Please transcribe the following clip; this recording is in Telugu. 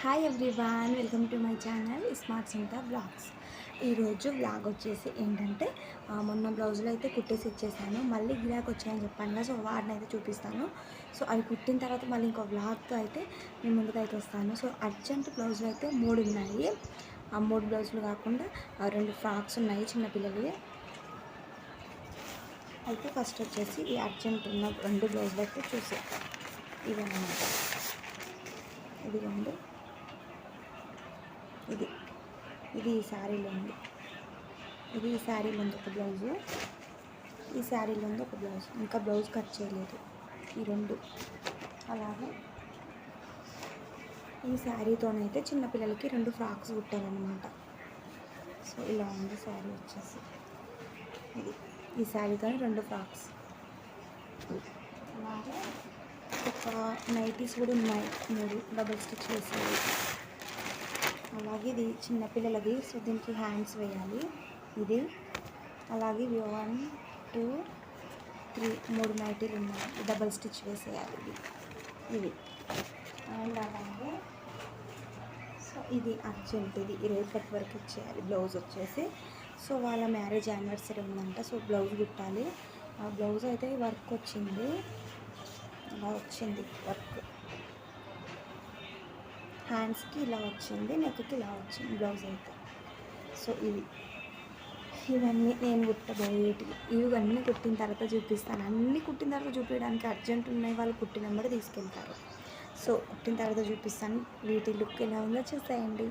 Hi everyone welcome to my channel smart Sintha vlogs ఈరోజు బ్లాగ్ వచ్చేసి ఏంటంటే మొన్న బ్లౌజులు అయితే కుట్టేసి ఇచ్చేసాను. మళ్ళీ గిరాక్ వచ్చాయని చెప్పాను కదా సో వాటిని అయితే చూపిస్తాను. సో అవి కుట్టిన తర్వాత మళ్ళీ ఇంకో బ్లాగ్తో అయితే నేను ముందుకు అయితే వస్తాను. సో అర్జెంట్ బ్లౌజులు అయితే మూడు ఉన్నాయి. ఆ మూడు బ్లౌజులు కాకుండా రెండు ఫ్రాక్స్ ఉన్నాయి చిన్నపిల్లలవి అయితే ఫస్ట్ వచ్చేసి ఈ అర్జెంట్ ఉన్న రెండు బ్లౌజులు అయితే చూసేద్దాం. ఇవన్నమాట. ఇదిగోండి. ఇది. ఇది ఈ శారీలో ఉంది ఇది ఈ శారీలో ఉంది ఒక బ్లౌజు. ఈ శారీలో ఉంది ఒక బ్లౌజ్. ఇంకా బ్లౌజ్ కట్ చేయలేదు. ఈ రెండు. అలాగే ఈ శారీతోనైతే చిన్నపిల్లలకి రెండు ఫ్రాక్స్ కుట్టాలన్నమాట సో ఇలా ఉంది శారీ వచ్చేసి. ఇది. ఈ శారీతో రెండు ఫ్రాక్స్. అలాగే ఒక నైటీస్ కూడా ఉన్నాయి. మూడు డబుల్ స్టిచ్ వేసేవి అలాగే ఇది చిన్నపిల్లలది సో దీనికి హ్యాండ్స్ వేయాలి. ఇది. అలాగే ఇవి వన్ టూ త్రీ మూడు నైటీలు ఉన్నాయి. డబల్ స్టిచ్ వేసేయాలి ఇది. ఇవి. అండ్ అలాగే సో ఇది అర్జెంట్ ఇది. రేపటి వరకు ఇచ్చేయాలి. బ్లౌజ్ వచ్చేసి. సో వాళ్ళ మ్యారేజ్ యానివర్సరీ ఉందంట. సో బ్లౌజ్ కుట్టాలి. ఆ బ్లౌజ్ అయితే వర్క్ వచ్చింది. అలా వచ్చింది వర్క్ హ్యాండ్స్కి ఇలా వచ్చింది నెక్కి ఇలా వచ్చింది బ్లౌజ్ అయితే. సో ఇవి. ఇవన్నీ నేను కుట్టబోయేటివి ఇవన్నీ కుట్టిన తర్వాత చూపిస్తాను. అన్నీ కుట్టిన తర్వాత చూపించడానికి అర్జెంట్ ఉన్నాయి వాళ్ళు కుట్టిన నెంబర్ తీసుకెళ్తారు. సో కుట్టిన తర్వాత చూపిస్తాను. వీటి లుక్ ఎలా ఉందో చూసేయండి.